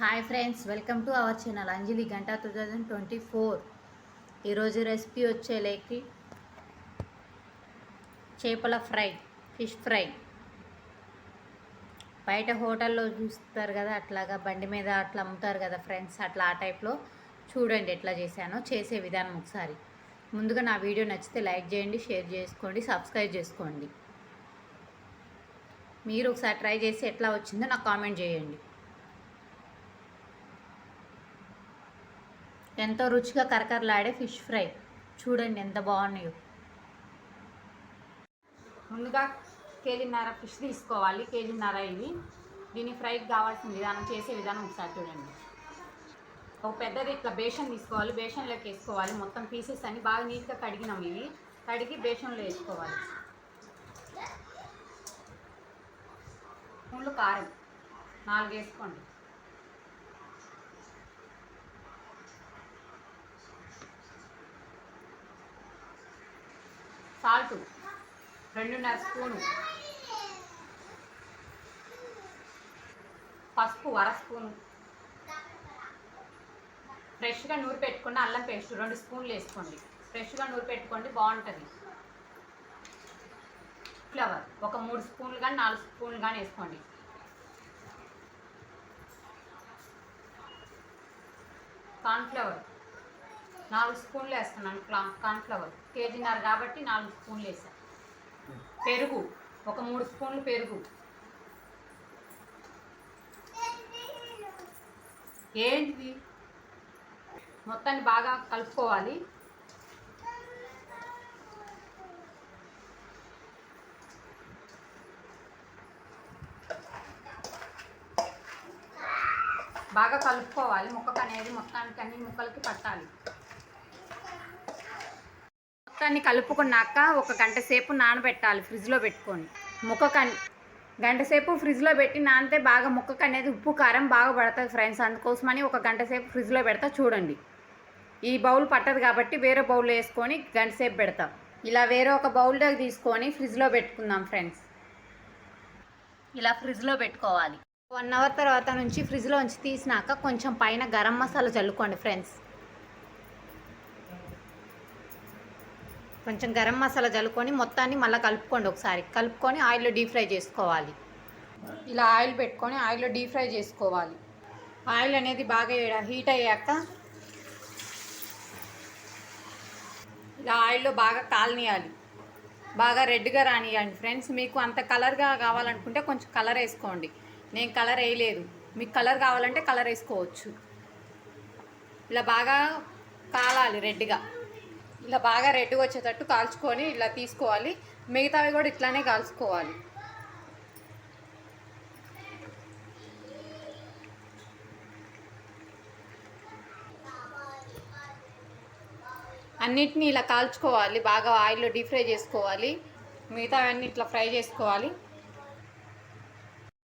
Hi friends welcome to our channel Anjali గంట two thousand twenty four. ఈరోజు recipe వచ్చేలేకి చేపల ఫ్రై ఫిష్ ఫ్రై. బయట హోటల్లో చూస్తారు కదా అట్లాగా బండి మీద అట్లా అమ్ముతారు కదా ఫ్రెండ్స్ అట్లా ఆ టైప్లో చూడండి ఎట్లా చేశానో చేసే విధానం ఒకసారి. ముందుగా నా వీడియో నచ్చితే లైక్ చేయండి షేర్ చేసుకోండి సబ్స్క్రైబ్ చేసుకోండి. మీరు ఒకసారి ట్రై చేసి ఎట్లా వచ్చిందో నాకు కామెంట్ చేయండి. ఎంతో రుచిగా కరకరలాడే ఫిష్ ఫ్రై. చూడండి ఎంత బాగున్నాయో. ముందుగా కేజీన్నర ఫిష్ తీసుకోవాలి. కేజీన్నర ఇవి దీని ఫ్రైకి కావాల్సిన విధానం చేసే విధానం ఒకసారి చూడండి. ఒక పెద్దది ఇట్లా బేషన్ తీసుకోవాలి. బేషన్లోకి వేసుకోవాలి. మొత్తం పీసెస్ అన్ని బాగా నీట్గా కడిగినాం ఇవి కడిగి బేషన్లో వేసుకోవాలి. స్పూన్లు కారం. నాలుగు వేసుకోండి. సాల్ట్ రెండున్నర స్పూను. పసుపు అర స్పూను. ఫ్రెష్గా నూరు పెట్టుకున్న అల్లం పేస్ట్ రెండు స్పూన్లు వేసుకోండి. ఫ్రెష్గా నూరు పెట్టుకోండి బాగుంటుంది. ఫ్లవర్ ఒక మూడు స్పూన్లు కానీ నాలుగు స్పూన్లు కానీ వేసుకోండి. కార్న్ఫ్లవర్. నాలుగు స్పూన్లు వేస్తున్నాను క్లా- కార్న్ఫ్లవర్. కేజీన్నర కాబట్టి నాలుగు స్పూన్లు వేసాను పెరుగు. ఒక మూడు స్పూన్లు పెరుగు. ఏంటిది? మొత్తాన్ని బాగా కలుపుకోవాలి. బాగా కలుపుకోవాలి. ముక్కకు అనేది మొత్తానికి అన్ని ముక్కలకి పట్టాలి. మొత్తాన్ని కలుపుకున్నాక ఒక గంట సేపు నానబెట్టాలి ఫ్రిడ్జ్లో పెట్టుకొని. ముక్కకు కన్ గంట సేపు ఫ్రిడ్జ్లో పెట్టి నానితే బాగా ముక్కకు అనేది ఉప్పు కారం బాగా పడుతుంది ఫ్రెండ్స్. అందుకోసమని ఒక గంట సేపు ఫ్రిడ్జ్లో పెడతా చూడండి. ఈ బౌల్ పట్టదు కాబట్టి వేరే బౌల్ వేసుకొని గంట సేపు పెడతాం. ఇలా వేరే ఒక బౌల్లో తీసుకొని ఫ్రిడ్జ్లో పెట్టుకుందాం ఫ్రెండ్స్. ఇలా ఫ్రిడ్జ్లో పెట్టుకోవాలి. వన్ అవర్ తర్వాత నుంచి ఫ్రిడ్జ్లో ఉంచి తీసినాక కొంచెం పైన గరం మసాలా చల్లుకోండి ఫ్రెండ్స్. కొంచెం గరం మసాలా చల్లుకొని మొత్తాన్ని మళ్ళీ కలుపుకోండి ఒకసారి. కలుపుకొని ఆయిల్లో డీప్ ఫ్రై చేసుకోవాలి. ఇలా ఆయిల్ పెట్టుకొని ఆయిల్లో డీప్ ఫ్రై చేసుకోవాలి. ఆయిల్ అనేది బాగా హీట్ అయ్యాక ఇలా ఆయిల్లో బాగా కాలనీయాలి. బాగా రెడ్గా రానియండి ఫ్రెండ్స్. మీకు అంత కలర్గా కావాలనుకుంటే కొంచెం కలర్ వేసుకోండి. నేను కలర్ వేయలేదు. మీకు కలర్ కావాలంటే కలర్ వేసుకోవచ్చు. ఇలా బాగా కాలాలి రెడ్గా. ఇలా బాగా రెడ్గా వచ్చేటట్టు కాల్చుకొని ఇలా తీసుకోవాలి. మిగతావి కూడా ఇట్లానే కాల్చుకోవాలి. అన్నిటినీ ఇలా కాల్చుకోవాలి. బాగా ఆయిల్లో డీప్ ఫ్రై చేసుకోవాలి. మిగతావన్నీ ఇట్లా ఫ్రై చేసుకోవాలి.